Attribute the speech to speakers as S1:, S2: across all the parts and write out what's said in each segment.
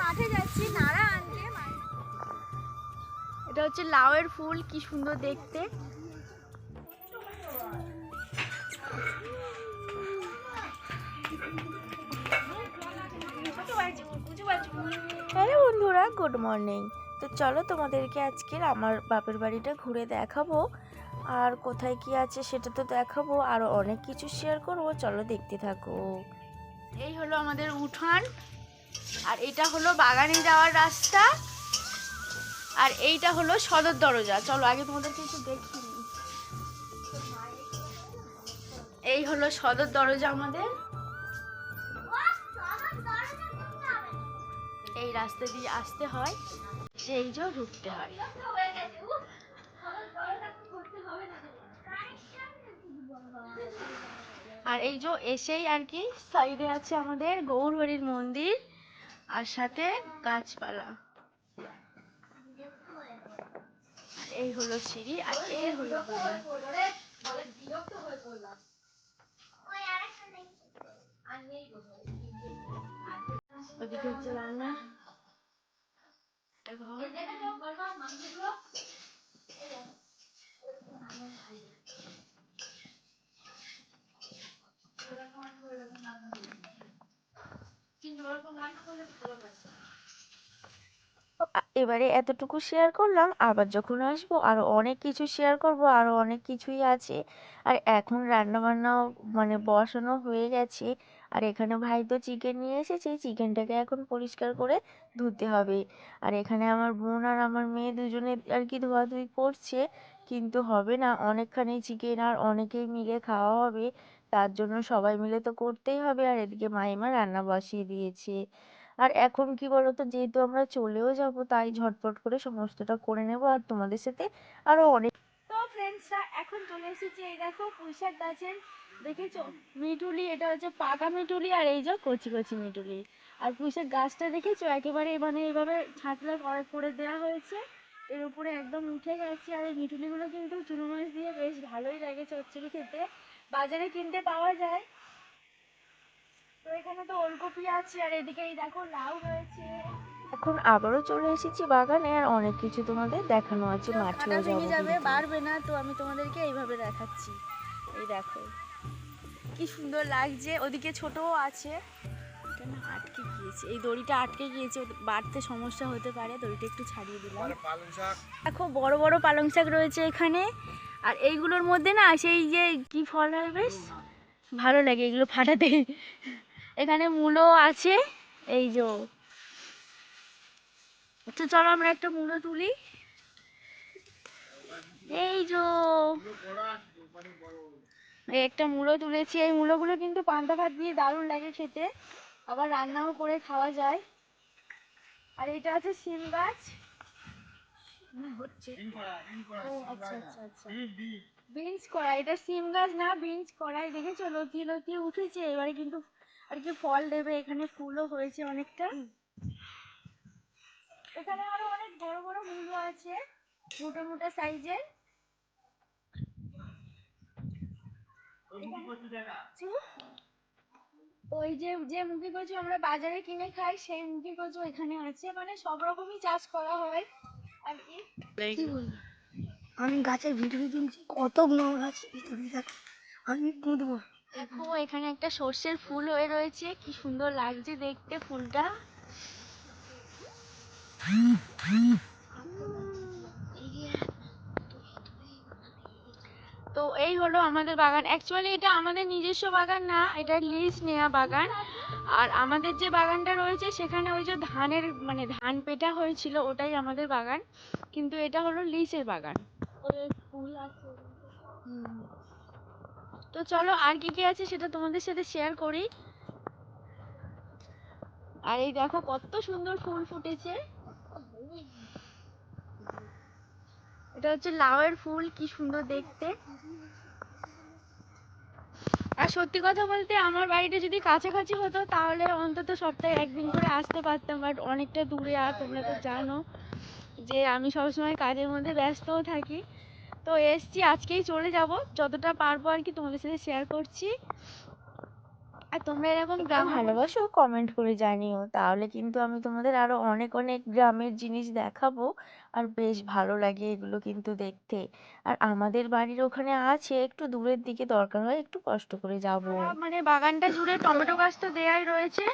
S1: মাঠে যাচ্ছি এটা হচ্ছে লাউয়ের ফুল, কি সুন্দর দেখতে।
S2: বন্ধুরা গুড মর্নিং তো চলো তোমাদেরকে আজকের আমার বাপের বাড়িটা ঘুরে দেখাবো। আর কোথায় কি আছে সেটা তো দেখাবো। আর অনেক কিছু শেয়ার করব। চলো দেখতে থাকো।
S1: এই হলো আমাদের উঠান। আর এটা হলো বাগানে যাওয়ার রাস্তা। আর এইটা হলো সদর দরজা। চলো আগে তোমাদের কিছু দেখি এই হলো সদর দরজা আমাদের। এই রাস্তা দিয়ে আসতে হয়। সেই যে ঢুকতে হয়। আর এই যে এসেই আর কি সাইডে আছে আমাদের গৌরবাড়ির মন্দির আর সাথে গাছপালা। এই হলো সিঁড়ি, আর এই হলো রান্না। ঘর।
S2: এবারে এতটুকু শেয়ার করলাম, আবার যখন আসব আরও অনেক কিছু শেয়ার করব, আরও অনেক কিছুই আছে। আর এখন রান্না বান্নাও মানে বসানো হয়ে গেছে। আর এখানে ভাই তো চিকেন নিয়ে এসেছে চিকেনটাকে এখন পরিষ্কার করে ধুতে হবে। আর এখানে আমার বোন আর আমার মেয়ে দুজনে আর কি ধোয়াধুয়ি করছে, কিন্তু হবে না, অনেকখানি চিকেন আর অনেকেই মিলে খাওয়া হবে। তার জন্য সবাই মিলে তো করতেই হবে। আর এদিকে মাইমা রান্না বসিয়ে দিয়েছে। আর এখন কি বলতো? যেহেতু আমরা চলেও যাব, তাই ঝটপট করে সমস্তটা করে নেব। আর তোমাদের সাথে আরও অনেক
S1: তো ফ্রেন্ডসরা এখন চলে এসেছি। এই দেখো, পুঁইশাক গাছের, দেখেছ? মিটুলি এটা হচ্ছে পাকা মিটুলি আর এই যে কচি কচি মিটুলি আর পুঁইশাক গাছটা দেখেছ? একেবারে মানে এইভাবে ছাঁচলা করে করে দেওয়া হয়েছে। এর উপরে একদম উঠে গেছে। আর এই মিটুলিগুলো কিন্তু চুনো মাছ দিয়ে বেশ ভালোই লাগে চচ্চড়ি খেতে। বাজারে কিনতে পাওয়া যায়। তো এখানে তো ওলকপি আছে আর এদিকে এই দেখো লাউ রয়েছে।
S2: এখন আবারও চলে এসেছি বাগানে আর অনেক কিছু তোমাদের দেখানো আছে
S1: তো
S2: মাঠেও যাব
S1: ভেঙে যাবে বাড়বে না তো আমি তোমাদেরকে এইভাবে দেখাচ্ছি। এই দেখো কি সুন্দর লাগছে ওদিকে ছোটও আছে। এটা না আটকে গিয়েছে এই দড়িটা আটকে গিয়েছে বাড়তে সমস্যা হতে পারে দড়িটা একটু ছাড়িয়ে দিলাম। দেখো বড় বড় পালং শাক রয়েছে এখানে। আর এইগুলোর মধ্যে না সেই যে কি ফল হয় বেশ? ভালো লাগে এগুলো ফাটাতে। এখানে মূলো আছে, এই যে তো চলো আমরা একটা মূলো তুলি। এই যে একটা মূলো তুলেছি, এই মূলোগুলো কিন্তু পান্তা ভাত দিয়ে দারুণ লাগে খেতে। আবার রান্নাও করে খাওয়া যায়। আর এটা আছে সিম গাছ। হচ্ছে। ও আচ্ছা আচ্ছা আচ্ছা। বিনস কড়াই এটা সিম গাছ না বিনস কড়াই দেখেছ? লতিয়ে লতিয়ে উঠেছে এবারে কিন্তু আর কি ফল দেবে এখানে ফুলও হয়েছে অনেকটা। এখানে আরও অনেক বড় বড় মূলো আছে মোটা মোটা সাইজের। ওই যে যে মুখি কচু আমরা বাজারে কিনে খাই সেই মুখি কচু এখানে আছে। মানে সব রকমই চাষ করা হয়।
S3: আমি গাছের ভিতরে তুলছি কত গাছ ভিতরে দেখো আমি কুঁদবো
S1: দেখো এখানে একটা সর্ষের ফুল হয়ে রয়েছে কি সুন্দর লাগছে দেখতে ফুলটা। তো এই হলো আমাদের বাগান। অ্যাকচুয়ালি এটা আমাদের নিজস্ব বাগান না এটা লিজ নেওয়া বাগান। আর আমাদের যে বাগানটা রয়েছে সেখানে ওই যে ধানের মানে ধান পেটা হয়েছিল ওটাই আমাদের বাগান। কিন্তু এটা হলো লিজের বাগান। ফুল আছে তো চলো আর কি কি আছে সেটা তোমাদের সাথে শেয়ার করি। আর এই দেখো কত সুন্দর ফুল ফুটেছে। এটা হচ্ছে লাউয়ের ফুল, কি সুন্দর দেখতে। আর সত্যি কথা বলতে আমার বাড়িটা যদি কাছাকাছি হতো, তাহলে অন্তত সপ্তাহে একদিন করে আসতে পারতাম বাট অনেকটা দূরে, আর তোমরা তো জানো যে আমি সবসময় কাজের মধ্যে ব্যস্তও থাকি। তো এসছি, আজকেই চলে যাব। যতটা পারব আর কি তোমাদের সাথে শেয়ার করছি। তোমরা এরকম গ্রাম
S2: ভালোবাসো কমেন্ট করে জানিও তাহলে কিন্তু আমি তোমাদের আরও অনেক অনেক গ্রামের জিনিস দেখাবো আর বেশ ভালো লাগে এগুলো কিন্তু দেখতে আর আমাদের বাড়ির ওখানে আছে একটু দূরের দিকে দরকার হয় একটু কষ্ট করে যাব
S1: মানে বাগানটা জুড়ে টমেটো গাছ তো দেয়াই রয়েছে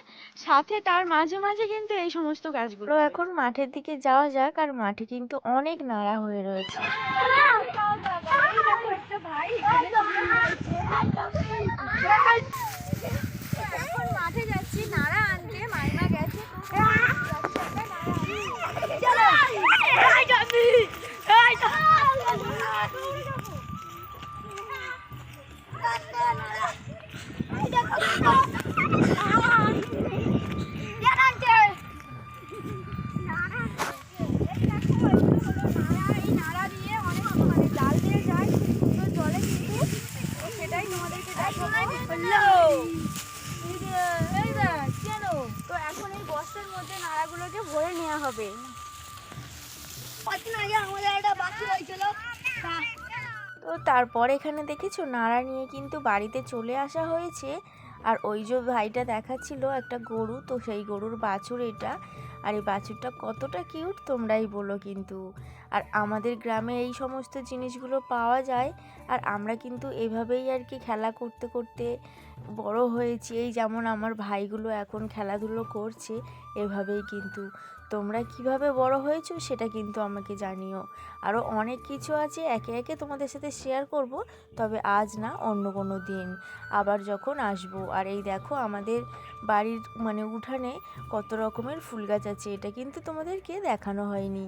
S1: সাথে তার মাঝে মাঝে কিন্তু এই সমস্ত গাছগুলো
S2: তো এখন মাঠের দিকে যাওয়া যাক আর মাঠে কিন্তু অনেক নাড়া হয়ে রয়েছে
S1: এখন মাঠে যাচ্ছি নাড়া আনতে মাইমা গেছে তো এখন এই বস্তার মধ্যে নাড়াগুলোকে ভরে নেওয়া হবে।
S2: তো তারপর এখানে দেখেছ, নাড়া নিয়ে কিন্তু বাড়িতে চলে আসা হয়েছে। আর ওই যে ভাইটা দেখাচ্ছিল একটা গরু, তো সেই গরুর বাছুর এটা। আর এই বাছুরটা কতটা কিউট, তোমরাই বলো কিন্তু। আর আমাদের গ্রামে এই সমস্ত জিনিসগুলো পাওয়া যায়। আর আমরা কিন্তু এভাবেই আর কি খেলা করতে করতে বড় হয়েছি। এই যেমন আমার ভাইগুলো এখন খেলাধুলো করছে, এভাবেই কিন্তু। তোমরা কীভাবে বড় হয়েছো সেটা কিন্তু আমাকে জানিও। আরও অনেক কিছু আছে একে একে তোমাদের সাথে শেয়ার করব, তবে আজ না অন্য কোনো দিন। আবার যখন আসব। আর এই দেখো আমাদের বাড়ির মানে উঠানে কত রকমের ফুল গাছ আছে, এটা কিন্তু তোমাদেরকে দেখানো হয়নি।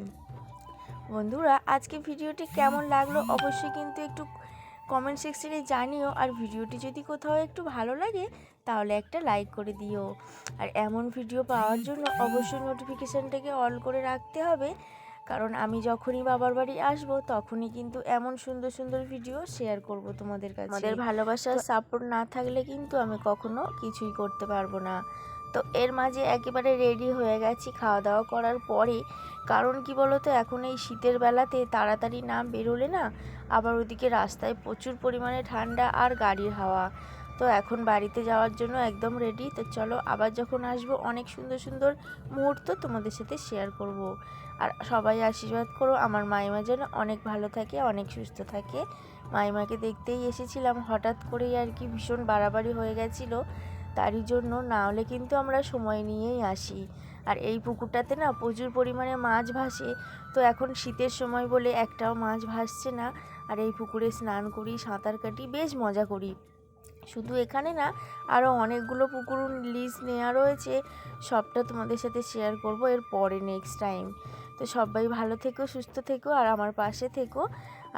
S2: বন্ধুরা, আজকে ভিডিওটি কেমন লাগল অবশ্যই কিন্তু একটু কমেন্ট সেকশনে জানিও আর ভিডিওটি যদি কোথাও একটু ভালো লাগে তাহলে একটা লাইক করে দিও। আর এমন ভিডিও পাওয়ার জন্য অবশ্যই নোটিফিকেশানটাকে অল করে রাখতে হবে কারণ আমি যখনই বাবার বাড়ি আসব তখনই কিন্তু এমন সুন্দর সুন্দর ভিডিও শেয়ার করব তোমাদের কাছে। আমাদের ভালোবাসার সাপোর্ট না থাকলে কিন্তু আমি কখনো কিছুই করতে পারব না। তো এর মাঝে একেবারে রেডি হয়ে গেছি খাওয়া দাওয়া করার পরে। কারণ কি বলো তো এখন এই শীতের বেলাতে তাড়াতাড়ি না বেরোলে না আবার ওদিকে রাস্তায় প্রচুর পরিমাণে ঠান্ডা আর গাড়ির হাওয়া। তো এখন বাড়িতে যাওয়ার জন্য একদম রেডি তো চলো আবার যখন আসব, অনেক সুন্দর সুন্দর মুহূর্ত তোমাদের সাথে শেয়ার করব। আর সবাই আশীর্বাদ করো, আমার মাইমা যেন অনেক ভালো থাকে, অনেক সুস্থ থাকে। মাইমাকে দেখতেই এসেছিলাম, হঠাৎ করেই আর কি ভীষণ বাড়াবাড়ি হয়ে গেছিল। তারই জন্য না হলে কিন্তু আমরা সময় নিয়েই আসি। আর এই পুকুরটাতে না প্রচুর পরিমাণে মাছ ভাসে। তো এখন শীতের সময় বলে একটাও মাছ ভাসছে না। আর এই পুকুরে স্নান করি, সাঁতার কাটি, বেশ মজা করি। শুধু এখানে না আরও অনেকগুলো পুকুর লিজ নেওয়া রয়েছে। সবটা তোমাদের সাথে শেয়ার করব এর পরে নেক্সট টাইম তো সবাই ভালো থেকো, সুস্থ থেকো, আর আমার পাশে থেকো।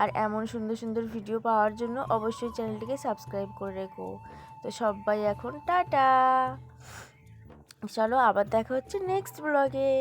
S2: আর এমন সুন্দর সুন্দর ভিডিও পাওয়ার জন্য অবশ্যই চ্যানেলটিকে সাবস্ক্রাইব করে রেখো। তো সবাই এখন টাটা। চলো আবার দেখা হচ্ছে নেক্সট ব্লগে